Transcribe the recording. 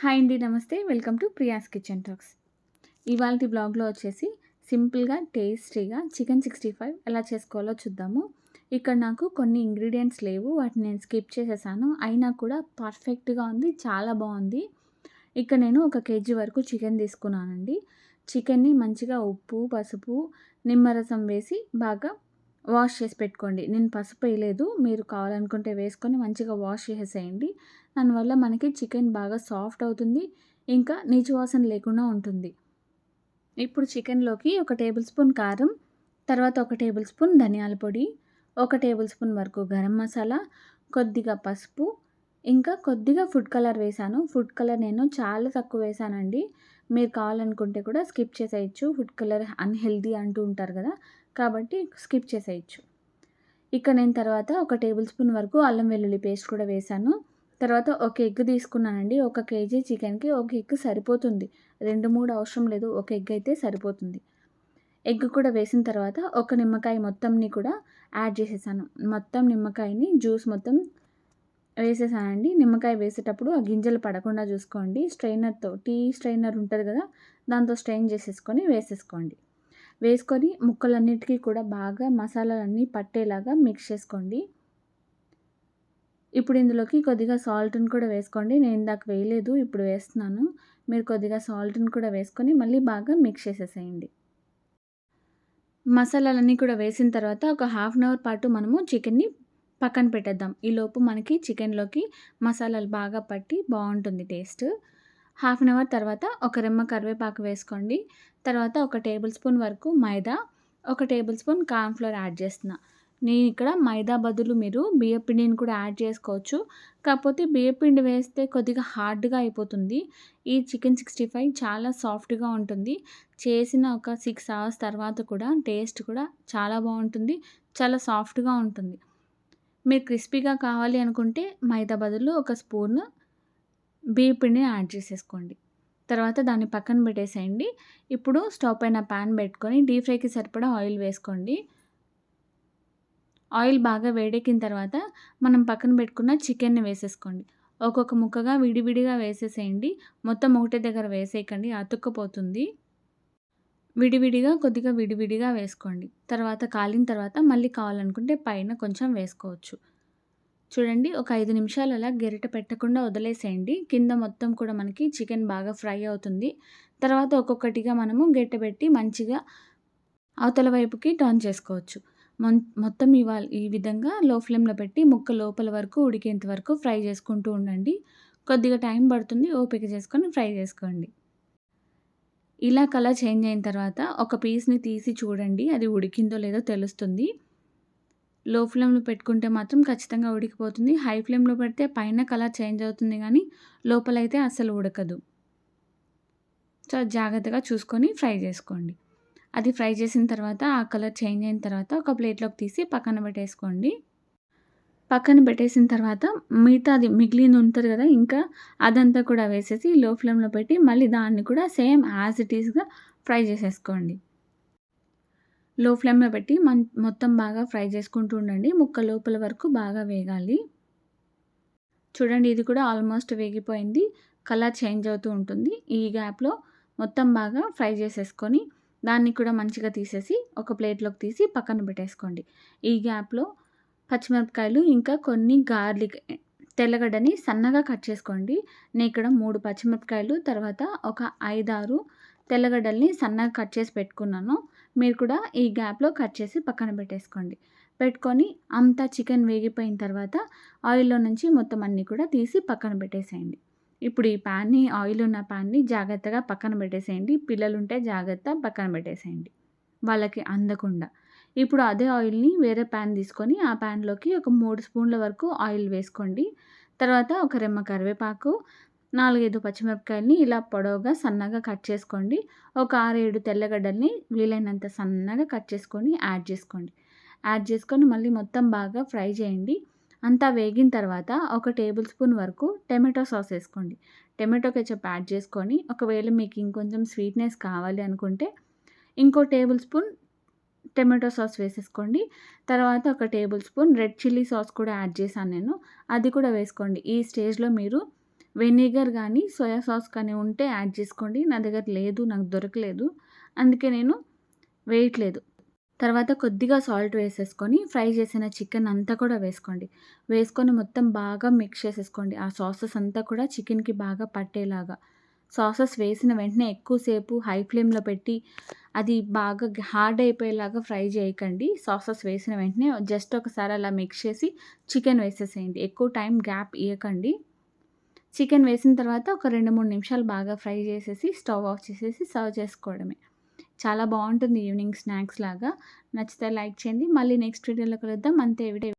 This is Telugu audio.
హాయ్ అండి నమస్తే. Welcome to Priya's kitchen talks. ఇవాళ బ్లాగ్లో వచ్చేసి సింపుల్గా టేస్టీగా చికెన్ సిక్స్టీ ఫైవ్ ఎలా చేసుకోవాలో చూద్దాము. ఇక్కడ నాకు కొన్ని ఇంగ్రీడియంట్స్ లేవు వాటిని నేను స్కిప్ చేసేసాను. అయినా కూడా పర్ఫెక్ట్గా ఉంది చాలా బాగుంది. ఇక్కడ నేను ఒక కేజీ వరకు చికెన్ తీసుకున్నానండి. చికెన్ని మంచిగా ఉప్పు పసుపు నిమ్మరసం వేసి బాగా వాష్ చేసి పెట్టుకోండి. నేను పసుపు వేయలేదు మీరు కావాలనుకుంటే వేసుకొని మంచిగా వాష్ చేసేసేయండి దానివల్ల మనకి చికెన్ బాగా సాఫ్ట్ అవుతుంది ఇంకా నీచు వాసన లేకుండా ఉంటుంది. ఇప్పుడు చికెన్లోకి ఒక టేబుల్ స్పూన్ కారం తర్వాత ఒక టేబుల్ స్పూన్ ధనియాల పొడి ఒక టేబుల్ స్పూన్ వరకు గరం మసాలా కొద్దిగా పసుపు ఇంకా కొద్దిగా ఫుడ్ కలర్ వేసాను ఫుడ్ కలర్ నేను చాలా తక్కువ వేసానండి మీరు కావాలనుకుంటే కూడా స్కిప్ చేసేయచ్చు. ఫుడ్ కలర్ అన్హెల్దీ అంటూ ఉంటారు కదా కాబట్టి స్కిప్ చేసేయచ్చు. ఇక నేను తర్వాత ఒక టేబుల్ స్పూన్ వరకు అల్లం వెల్లుల్లి పేస్ట్ కూడా వేసాను తర్వాత ఒక ఎగ్ తీసుకున్నానండి. ఒక కేజీ చికెన్కి ఒక ఎగ్ సరిపోతుంది. రెండు మూడు అవసరం లేదు. ఒక ఎగ్ అయితే సరిపోతుంది. ఎగ్ కూడా వేసిన తర్వాత ఒక నిమ్మకాయ మొత్తంని కూడా యాడ్ చేసేసాను. మొత్తం నిమ్మకాయని జ్యూస్ మొత్తం వేసేసానండి. నిమ్మకాయ వేసేటప్పుడు ఆ గింజలు పడకుండా చూసుకోండి. స్ట్రైనర్తో టీ స్ట్రైనర్ ఉంటుంది కదా దాంతో స్ట్రెయిన్ చేసేసుకొని వేసేసుకోండి. వేసుకొని ముక్కలన్నిటికీ కూడా బాగా మసాలాలన్నీ పట్టేలాగా మిక్స్ చేసుకోండి. ఇప్పుడు ఇందులోకి కొద్దిగా సాల్ట్ని కూడా వేసుకోండి. నేను ఇందాక వేయలేదు ఇప్పుడు వేస్తున్నాను. మీరు కొద్దిగా సాల్ట్ని కూడా వేసుకొని మళ్ళీ బాగా మిక్స్ చేసేసేయండి. మసాలాలన్నీ కూడా వేసిన తర్వాత ఒక హాఫ్ అన్ అవర్ పాటు మనము చికెన్ని పక్కన పెట్టేద్దాం. ఈలోపు మనకి చికెన్లోకి మసాలాలు బాగా పట్టి బాగుంటుంది టేస్ట్. హాఫ్ అన్ అవర్ తర్వాత ఒక రెమ్మ కరివేపాకు వేసుకోండి. తర్వాత ఒక టేబుల్ స్పూన్ వరకు మైదా ఒక టేబుల్ స్పూన్ కార్న్ఫ్లోర్ యాడ్ చేస్తున్నా. నేను ఇక్కడ మైదా బదులు మీరు బియ్యపిండిని కూడా యాడ్ చేసుకోవచ్చు. కాకపోతే బియ్యపిండి వేస్తే కొద్దిగా హార్డ్గా అయిపోతుంది. ఈ చికెన్ సిక్స్టీ ఫైవ్ చాలా సాఫ్ట్గా ఉంటుంది. చేసిన ఒక సిక్స్ అవర్స్ తర్వాత కూడా టేస్ట్ కూడా చాలా బాగుంటుంది. చాలా సాఫ్ట్గా ఉంటుంది. మీరు క్రిస్పీగా కావాలి అనుకుంటే మైదా బదులు ఒక స్పూన్ బియ్యపిండిని యాడ్ చేసేసుకోండి. తర్వాత దాన్ని పక్కన పెట్టేసేయండి. ఇప్పుడు స్టవ్ పైన ప్యాన్ పెట్టుకొని డీప్ ఫ్రైకి సరిపడా ఆయిల్ వేసుకోండి. ఆయిల్ బాగా వేడెక్కిన తర్వాత మనం పక్కన పెట్టుకున్న చికెన్ని వేసేసుకోండి. ఒక్కొక్క ముక్కగా విడివిడిగా వేసేసేయండి. మొత్తం ఒకటే దగ్గర వేసేయకండి. అతుక్కపోతుంది. విడివిడిగా కొద్దిగా విడివిడిగా వేసుకోండి. తర్వాత కాలిన తర్వాత మళ్ళీ కావాలనుకుంటే పైన కొంచెం వేసుకోవచ్చు. చూడండి ఒక ఐదు నిమిషాలు అలా గెరిట పెట్టకుండా వదిలేసేయండి. కింద మొత్తం కూడా మనకి చికెన్ బాగా ఫ్రై అవుతుంది. తర్వాత ఒక్కొక్కటిగా మనము గెట్టబెట్టి మంచిగా అవతల వైపుకి టర్న్ చేసుకోవచ్చు. మొత్తం ఇవాళ ఈ విధంగా లో ఫ్లేమ్లో పెట్టి ముక్క లోపల వరకు ఉడికేంత వరకు ఫ్రై చేసుకుంటూ ఉండండి. కొద్దిగా టైం పడుతుంది ఓపిక చేసుకొని ఫ్రై చేసుకోండి. ఇలా కలర్ చేంజ్ అయిన తర్వాత ఒక పీస్ని తీసి చూడండి అది ఉడికిందో లేదో తెలుస్తుంది. లో ఫ్లేమ్లో పెట్టుకుంటే మాత్రం ఖచ్చితంగా ఉడికిపోతుంది. హై ఫ్లేమ్లో పెడితే పైన కలర్ చేంజ్ అవుతుంది కానీ లోపలైతే అస్సలు ఉడకదు. సో జాగ్రత్తగా చూసుకొని ఫ్రై చేసుకోండి. అది ఫ్రై చేసిన తర్వాత ఆ కలర్ చేంజ్ అయిన తర్వాత ఒక ప్లేట్లోకి తీసి పక్కన పెట్టేసుకోండి. పక్కన పెట్టేసిన తర్వాత మిగతా అది మిగిలిన ఉంటుంది కదా ఇంకా అదంతా కూడా వేసేసి లో ఫ్లేమ్లో పెట్టి మళ్ళీ దాన్ని కూడా సేమ్ యాజ్ ఇట్ ఈస్గా ఫ్రై చేసేసుకోండి. లో ఫ్లేమ్లో పెట్టి మన్ మొత్తం బాగా ఫ్రై చేసుకుంటూ ఉండండి. ముక్క లోపల వరకు బాగా వేగాలి. చూడండి ఇది కూడా ఆల్మోస్ట్ వేగిపోయింది. కలర్ చేంజ్ అవుతూ ఉంటుంది. ఈ గ్యాప్లో మొత్తం బాగా ఫ్రై చేసేసుకొని దాన్ని కూడా మంచిగా తీసేసి ఒక ప్లేట్లోకి తీసి పక్కన పెట్టేసుకోండి. ఈ గ్యాప్లో పచ్చిమిరపకాయలు ఇంకా కొన్ని గార్లిక్ తెల్లగడ్డని సన్నగా కట్ చేసుకోండి. నేను ఇక్కడ మూడు పచ్చిమిరపకాయలు తర్వాత ఒక ఐదారు తెల్లగడ్డల్ని సన్నగా కట్ చేసి పెట్టుకున్నాను. మీరు కూడా ఈ గ్యాప్లో కట్ చేసి పక్కన పెట్టేసుకోండి. పెట్టుకొని అంతా చికెన్ వేగిపోయిన తర్వాత ఆయిల్లో నుంచి మొత్తం అన్నీ కూడా తీసి పక్కన పెట్టేసేయండి. ఇప్పుడు ఈ ప్యాన్ని ఆయిల్ ఉన్న ప్యాన్ని జాగ్రత్తగా పక్కన పెట్టేసేయండి. పిల్లలు ఉంటే జాగ్రత్త పక్కన పెట్టేసేయండి. వాళ్ళకి అందకుండా. ఇప్పుడు అదే ఆయిల్ని వేరే ప్యాన్ తీసుకొని ఆ ప్యాన్లోకి ఒక మూడు స్పూన్ల వరకు ఆయిల్ వేసుకోండి. తర్వాత ఒక రెమ్మ కరివేపాకు నాలుగైదు పచ్చిమిరపకాయలని ఇలా పొడవుగా సన్నగా కట్ చేసుకోండి. ఒక ఆరు ఏడు తెల్లగడ్డల్ని వీలైనంత సన్నగా కట్ చేసుకొని యాడ్ చేసుకోండి. యాడ్ చేసుకొని మళ్ళీ మొత్తం బాగా ఫ్రై చేయండి. అంతా వేగిన తర్వాత ఒక టేబుల్ స్పూన్ వరకు టమాటో సాస్ వేసుకోండి. టమాటో కెచప్ యాడ్ చేసుకొని ఒకవేళ మీకు ఇంకొంచెం స్వీట్నెస్ కావాలి అనుకుంటే ఇంకో టేబుల్ స్పూన్ టమాటో సాస్ వేసేసుకోండి. తర్వాత ఒక table spoon red chilli sauce కూడా యాడ్ చేశాను నేను. అది కూడా వేసుకోండి. ఈ స్టేజ్లో మీరు వెనిగర్ కానీ సోయా సాస్ కానీ ఉంటే యాడ్ చేసుకోండి. నా దగ్గర లేదు నాకు దొరకలేదు. అందుకే నేను వేయట్లేదు. తర్వాత కొద్దిగా సాల్ట్ వేసేసుకొని ఫ్రై చేసిన చికెన్ అంతా కూడా వేసుకోండి. వేసుకొని మొత్తం బాగా మిక్స్ చేసేసుకోండి. ఆ సాసెస్ అంతా కూడా చికెన్కి బాగా పట్టేలాగా. సాసెస్ వేసిన వెంటనే ఎక్కువసేపు హై ఫ్లేమ్లో పెట్టి అది బాగా హార్డ్ అయిపోయేలాగా ఫ్రై చేయకండి. సాసెస్ వేసిన వెంటనే జస్ట్ ఒకసారి అలా మిక్స్ చేసి చికెన్ వేసేసేయండి. ఎక్కువ టైం గ్యాప్ ఇవ్వకండి చికెన్ వేసిన తర్వాత ఒక రెండు మూడు నిమిషాలు బాగా ఫ్రై చేసేసి స్టవ్ ఆఫ్ చేసేసి సర్వ్ చేసుకోవడమే. చాలా బాగుంటుంది ఈవినింగ్ స్నాక్స్ లాగా. నచ్చితే లైక్ చేయండి. మళ్ళీ నెక్స్ట్ వీడియోలో కలుద్దాం. అంతే